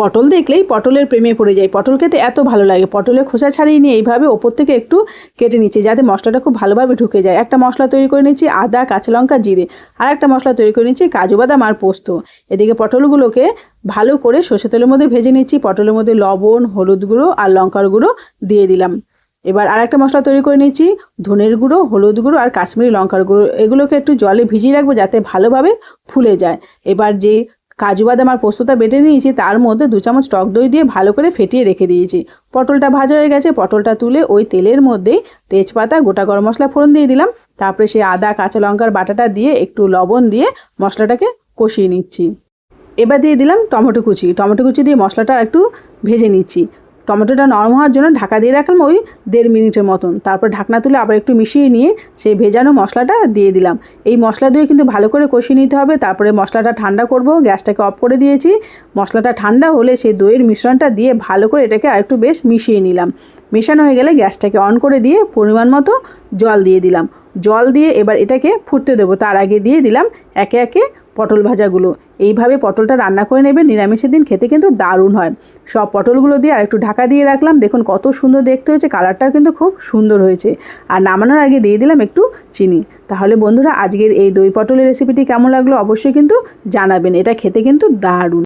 পটল দেখলেই পটলের প্রেমে পড়ে যায়। পটল খেতে এত ভালো লাগে। পটলের খোসা ছাড়িয়ে নিয়ে এইভাবে ওপর থেকে একটু কেটে নিচ্ছি যাতে মশলাটা খুব ভালোভাবে ঢুকে যায়। একটা মশলা তৈরি করে নিচ্ছি আদা, কাঁচা লঙ্কা, জিরে। আর একটা মশলা তৈরি করে নিচ্ছি কাজু বাদাম আর পোস্ত। এদিকে পটলগুলোকে ভালো করে সর্ষে তেলের মধ্যে ভেজে নিচ্ছি। পটলের মধ্যে লবণ, হলুদ গুঁড়ো আর লঙ্কার গুঁড়ো দিয়ে দিলাম। এবার আর একটা মশলা তৈরি করে নিচ্ছি ধনের গুঁড়ো, হলুদ গুঁড়ো আর কাশ্মীরি লঙ্কার গুঁড়ো। এগুলোকে একটু জলে ভিজিয়ে রাখব যাতে ভালোভাবে ফুলে যায়। এবার যে কাজু বাদাম আর পোস্তটা বেটে নিয়েছি, তার মধ্যে দু চামচ টক দই দিয়ে ভালো করে ফেটিয়ে রেখে দিয়েছি। পটলটা ভাজা হয়ে গেছে, পটলটা তুলে ওই তেলের মধ্যেই তেজপাতা, গোটা গরম মশলা ফোড়ন দিয়ে দিলাম। তারপরে সেই আদা, কাঁচা লঙ্কার বাটাটা দিয়ে একটু লবণ দিয়ে মশলাটাকে কষিয়ে নিচ্ছি। এবার দিয়ে দিলাম টমেটো কুচি। টমেটো কুচি দিয়ে মশলাটা একটু ভেজে নিচ্ছি। টমেটোটা নরম হওয়ার জন্য ঢাকা দিয়ে রাখলাম ওই দেড় মিনিটের মতন। তারপর ঢাকনা তুলে আবার একটু মিশিয়ে নিয়ে সেই ভেজানো মশলাটা দিয়ে দিলাম। এই মশলা দিয়ে কিন্তু ভালো করে কষিয়ে নিতে হবে। তারপরে মশলাটা ঠান্ডা করব। গ্যাসটাকে অফ করে দিয়েছি। মশলাটা ঠান্ডা হলে সেই দইয়ের মিশ্রণটা দিয়ে ভালো করে এটাকে আরেকটু বেশ মিশিয়ে নিলাম। মেশানো হয়ে গেলে গ্যাসটাকে অন করে দিয়ে পরিমাণ মতো জল দিয়ে দিলাম। জল দিয়ে এবার এটাকে ফুটতে দেবো। তার আগে দিয়ে দিলাম একে একে পটল ভাজাগুলো। এইভাবে পটলটা রান্না করে নেবে নিরামিষের দিন খেতে কিন্তু দারুণ হয়। সব পটলগুলো দিয়ে আর একটু ঢাকা দিয়ে রাখলাম। দেখুন কত সুন্দর দেখতে হয়েছে, কালারটাও কিন্তু খুব সুন্দর হয়েছে। আর নামানোর আগে দিয়ে দিলাম একটু চিনি। তাহলে বন্ধুরা, আজকের এই দই পটলের রেসিপিটি কেমন লাগল অবশ্যই কিন্তু জানাবেন। এটা খেতে কিন্তু দারুণ।